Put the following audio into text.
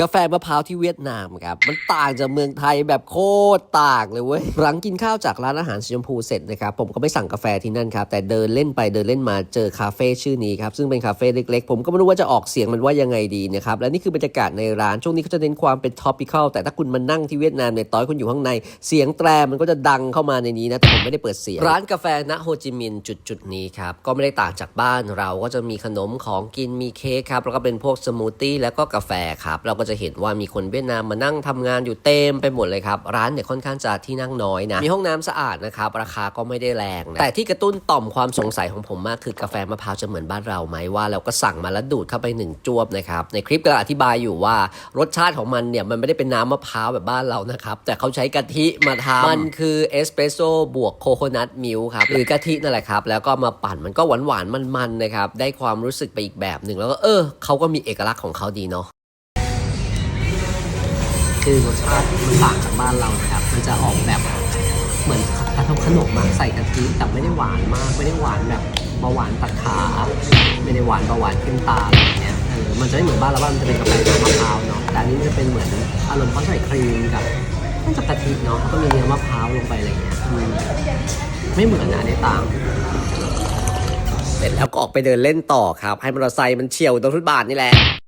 กาแฟมะพร้าวที่เวียดนามครับ มันต่างจากเมืองไทยแบบโคตรต่างเลยเว้ย หลังกินข้าวจากร้านอาหารสีชมพูเสร็จนะครับ ผมก็ไม่สั่งกาแฟที่นั่นครับ แต่เดินเล่นไปเดินเล่นมาเจอคาเฟ่ชื่อนี้ครับ ซึ่งเป็นคาเฟ่เล็กๆ ผมก็ไม่รู้ว่าจะออกเสียงมันว่ายังไงดีนะครับ และนี่คือบรรยากาศในร้าน ช่วงนี้เขาจะเน้นความเป็น topical แต่ถ้าคุณมานั่งที่เวียดนามเนี่ยต่อยคุณอยู่ข้างใน เสียงแตรมันก็จะดังเข้ามาในนี้นะแต่ผมไม่ได้เปิดเสียง ร้านกาแฟณโฮจิมินห์จุดๆนี้ครับก็ไม่ได้ต่างจากบ้านเราก็จะมีขนมของกินมีเค้กครับแล้วก็เป็นพวกสมูทตี้แล้วก็กาแฟครับเราก็จะเห็นว่ามีคนเวียดนามมานั่งทำงานอยู่เต็มไปหมดเลยครับ ร้านเนี่ยค่อนข้างจะที่นั่งน้อยนะมีห้องน้ำสะอาดนะครับราคาก็ไม่ได้แรงนะแต่ที่กระตุ้นต่อมความสงสัยของผมมากคือกาแฟมะพร้าวจะเหมือนบ้านเราไหมว่าเราก็สั่งมาแล้วดูดเข้าไปหนึ่งจวบนะครับในคลิปก็อธิบายอยู่ว่ารสชาติของมันเนี่ยมันไม่ได้เป็นน้ำมะพร้าวแบบบ้านเรานะครับแต่เขาใช้กะทิมาทำมันคือเอสเปรสโซ่บวกโคโคนัทมิลครับหรือกะทินั่นแหละครับแล้วก็มาปั่นมันก็หวานหวานมันๆนะครับได้ความรู้สึกไปอีกแบบหนึ่งแล้วก็เออเขาก็มีเอกลักษณ์ของเขาดีเนาะ คือรสชาติมันต่างจากบ้านเรานะครับ มันจะออกแบบเหมือนกระทบขนมมาใส่กะทิแต่ไม่ได้หวานมากไม่ได้หวานแบบเบาหวานตัดขาไม่ได้หวานเบาหวานขึ้นตาอะไรอย่างเงี้ยเออมันจะไม่เหมือนบ้านเราบ้านมันจะเป็นกาแฟมะพร้าวเนาะแต่อันนี้มันจะเป็นเหมือนอารมณ์เขาใส่ครีมกับน่าจะกะทิเนาะแล้วก็มีเนื้อมะพร้าวลงไปอะไรเงี้ยอืมไม่เหมือนนะในต่างเสร็จแล้วก็ออกไปเดินเล่นต่อครับ ให้มอเตอร์ไซค์มันเฉียวตรงฟุตบาทนี่แหละ